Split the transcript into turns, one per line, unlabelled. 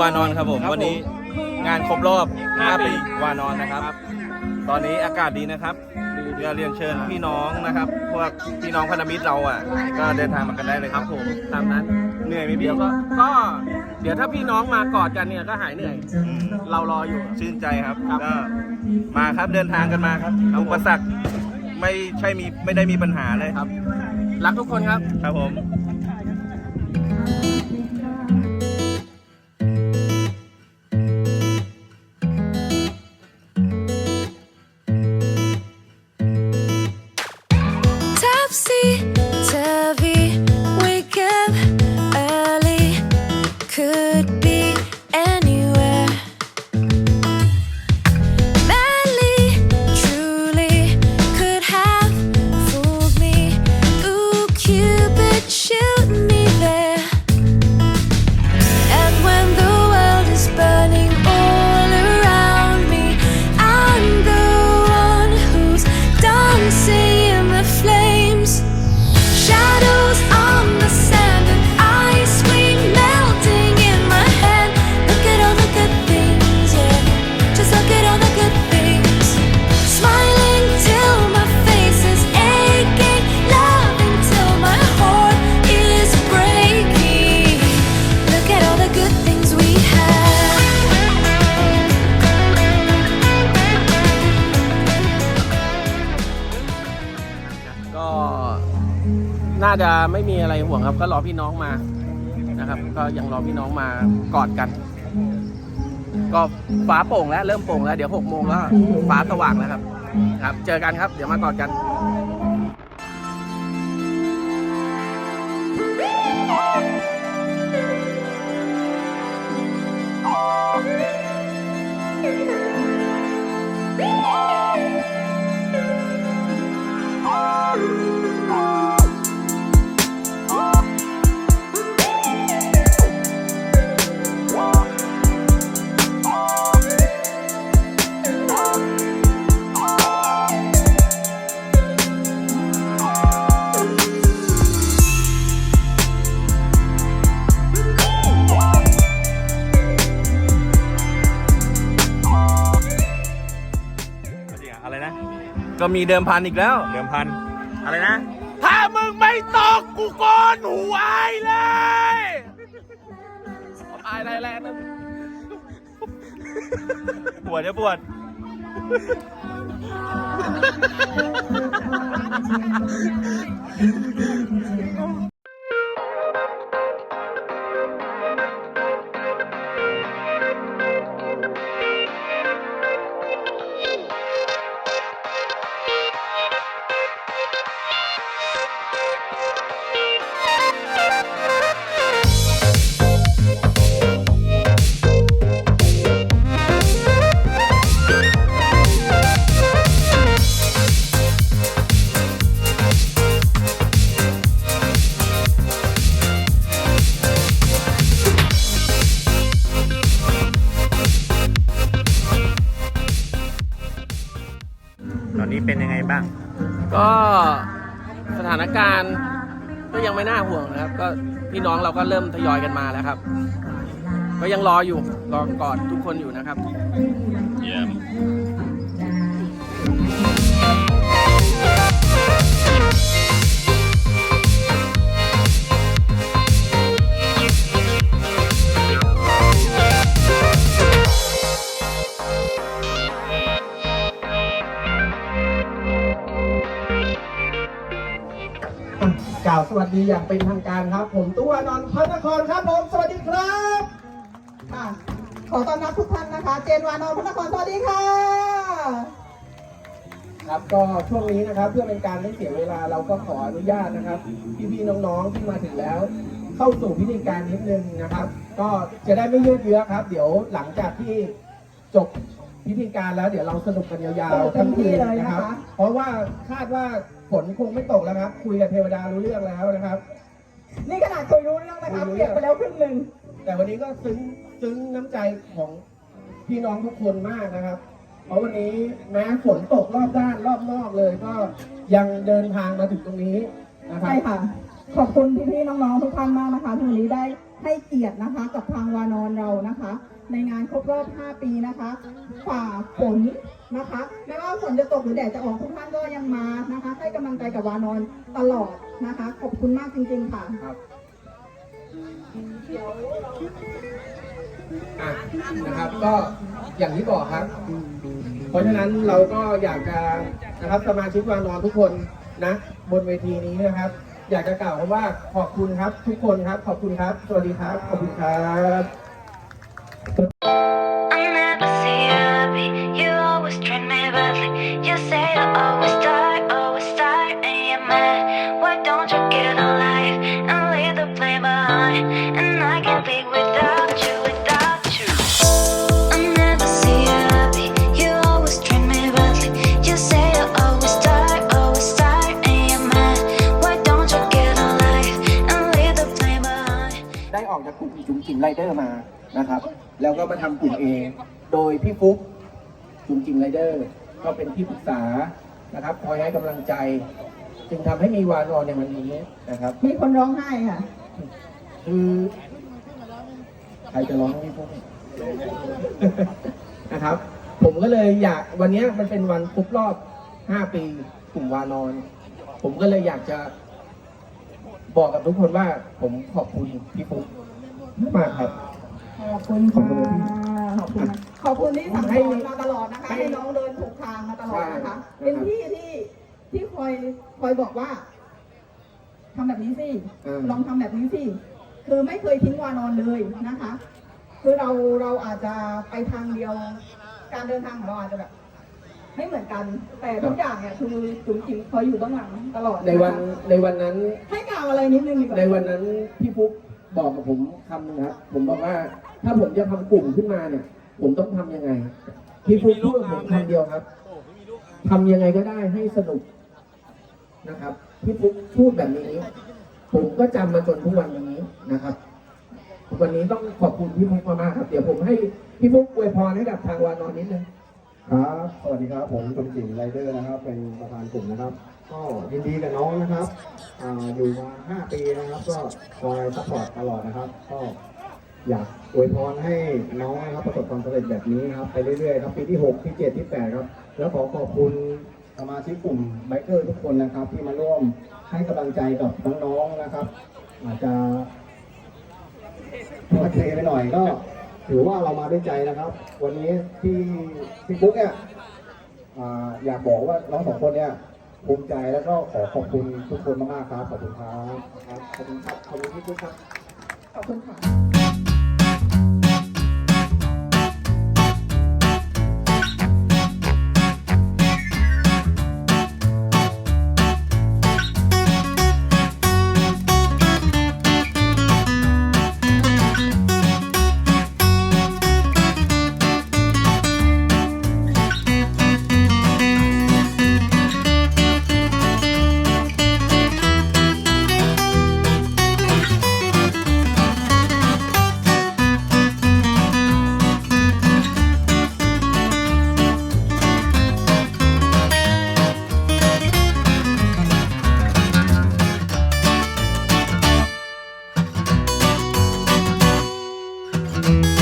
วานอนครับผม
ครับผม
วันนี้งานครบรอบ
ห้า
5
ปี
ปีวานอนนะครับ ตอนนี้อากาศดีนะครับเรียนเชิญพี่น้องนะครับ พวกพี่น้องพันธมิตรเราอะ ก็เดินทางมากันได้เลย
ค
ค
รั
รั
บบผม ตามนั้น
เหนื่อยไหม
เดี๋
พี่
ยวก็ก็เดี๋ยวถ้าพี่น้องมากอดกันเนี่ยก็หายเหนื่อย
อืม
เรารออยู่
ชื่นใจครับ
ครับ
ก็มาครับเดินทางกันมาครับ
ครับผม
อุปสรรคไม่ใช่มีไม่ได้มีปัญหาเลย
ครับ รักทุกคนครับ
ครับผม
Topsy
น่าจะไม่มีอะไรห่วงครับ ก็รอพี่น้องมานะครับ ก็ยังรอพี่น้องมากอดกัน ก็ฟ้าโปร่งแล้วเริ่มโปร่งแล้วเดี๋ยวหกโมงก็ฟ้าสว่างแล้วครับ ครับ เจอกันครับ เดี๋ยวมากอดกัน
อะไรนะ
ก็มีเดิมพันอีกแล้ว
เดิมพัน อะไรนะ
ถ้ามึงไม่ตกกูโกนหูอายเลยอายอะไรแรงนั่น
ปวดจะปวดตอ นนี้เป็นยังไงบ้าง
ก็สถานการณ์ก็ยังไม่น่าห่วงนะครับ ก็พี่น้องเราก็เริ่มทยอยกันมาแล้วครับ ก็ยังรออยู่รอกอดทุกคนอยู่นะครับ
เยี่ยม
ล่าวสวัสดีอย่างเป็นทางการครับ ผมตู้วานนท์พระนครครับผมสวัสดีครับ
ค่ะขอต้อนรับทุกท่านนะคะ เจนวานอนพระนครสวัสดีค่ะ
ครับก็ช่วงนี้นะครับเพื่อเป็นการไม่เสียเวลาเราก็ขออนุญาตนะครับ พี่ๆน้องๆที่มาถึงแล้ว เข้าสู่พิธีการนิดนึงนะครับ ก็จะได้ไม่ยืดเยื้อครับ เดี๋ยวหลังจากที่จบ พิธีการแล้วเดี๋ยวเราสนุกกันยาวๆทั้งคืนนะครับ เพราะว่าคาดว่าฝนคงไม่ตกแล้วครับ คุยกับเทวดารู้เรื่องแล้วนะครับ
นี่ขนาดคุยรู้เรื่องนะคะเปียกไปแล้วครึ่งหนึ่ง
แต่วันนี้ก็ซึ้งซึ้งน้ำใจของพี่น้องทุกคนมากนะครับ เพราะวันนี้แม้ฝนตกรอบด้านรอบนอกเลย ก็ยังเดินทางมาถึงตรงนี้นะครับ
ใช่ค่ะ ขอบคุณพี่ๆน้องๆทุกท่านมากนะคะที่วันนี้ได้ ให้เกียรตินะคะกับทางวานอนเรานะคะ ในงานครบรอบ 5 ปีนะคะ ฝ่าฝนนะคะ ไม่ว่าฝนจะตกหรือแดดจะออกทุกท่านก็ยังมานะคะ ให้กำลังใจกับวานอนตลอดนะคะ ขอบคุณมากจริงๆค่ะ
ครับอะนะครับก็อย่างที่บอกครับ เพราะฉะนั้นเราก็อยากจะนะครับสมาชิกวานอนทุกคนนะ บนเวทีนี้นะครับ อยากจะกล่าวคำว่าขอบคุณครับ ทุกคนครับ ขอบคุณครับ สวัสดีครับ ขอบคุณครับ นะครับ แล้วก็มาทำกลุ่มเอง โดยพี่ฟุ๊กจุ๋มจิ๋มไรเดอร์ ก็เป็นที่ปรึกษานะครับคอยให้กำลังใจ จึงทำให้มีวานอนในวันนี้นะครับ
มีคนร้องไห้ค่ะ
คือใครจะร้องให้พี่ฟุ๊กนะครับ ผมก็เลยอยากวันเนี้ยมันเป็นวันครบรอบ 5 ปีกลุ่มวานอน ผมก็เลยอยากจะบอกกับทุกคนว่าผมขอบคุณพี่ฟุ๊กมากครับ
ขอบคุณ
ขอบ
ค่ะ
คุณพี่
ขอบคุณนะขอบคุณที่สั่งส
ให้
อนมาตลอดนะคะ
ให้
ให้น้องเดินถูกทางมาตลอดนะคะ
ใช่
เป็นพี่ที่ที่คอยคอยบอกว่าทำแบบนี้สิ
เออ
ลองทำแบบนี้สิ คือไม่เคยทิ้งวานอนเลยนะคะ คือเราเราอาจจะไปทางเดียว การเดินทางของเราอาจจะแบบไม่เหมือนกัน แต่ทุกอย่างเนี่ยคือจุ๋มจิ๋มคอยอยู่เบื้องหลังตลอดะคะ
ในวันในวันนั้น
ให้กล่าวอะไรนิดนึงดีกว่า
ในวันนั้นพี่ฟุ๊ก บอกกับผมคำหนึงครับผมบอกว่า ถ้าผมจะทำกลุ่มขึ้นมาเนี่ย ผมต้องทำยังไงพี่ฟุ๊กพูดกับผมคำเดียวครับทำยังไงก็ได้ให้สนุกนะครับพี่ฟุ๊กพูดแบบนี้ ผมก็จำมาจนทุกวันนี้นะครับ วันนี้ต้องขอบคุณพี่ฟุ๊กมากๆครับ เดี๋ยวผมให้พี่ฟุ๊กอวยพรให้กับทางวานอนนิดนึง
ครับ สวัสดีครับ ผมจุ๋มจิ๋มไรเดอร์นะครับ เป็นประธานกลุ่มนะครับ ก็ยินดีกับน้องนะครับอยู่มา 5 ปีนะครับ ก็คอยซัพพอร์ตตลอดนะครับ ก็อยากอวยพรให้น้องนะครับประสบความสำเร็จแบบนี้นะครับ ไปเรื่อยๆครับปีที่ 6 ที่ 7 ที่ 8 ครับ แล้วขอขอบคุณสมาชิกกลุ่มไบเกอร์ทุกคนนะครับ ที่มาร่วมให้กำลังใจกับน้องๆนะครับ อาจจะพอเทไปหน่อยก็ถือว่าเรามาด้วยใจนะครับ วันนี้ที่พี่บุ๊กเนี่ยออยากบอกว่าน้องสองคนเนี่ย ภูมิใจแล้วก็ขอขอบคุณทุกคนมากๆครับ ขอบคุณครับ ขอบคุณครับ ขอบคุณที่ทุกครับ
ขอบคุณค่ะ Thank you.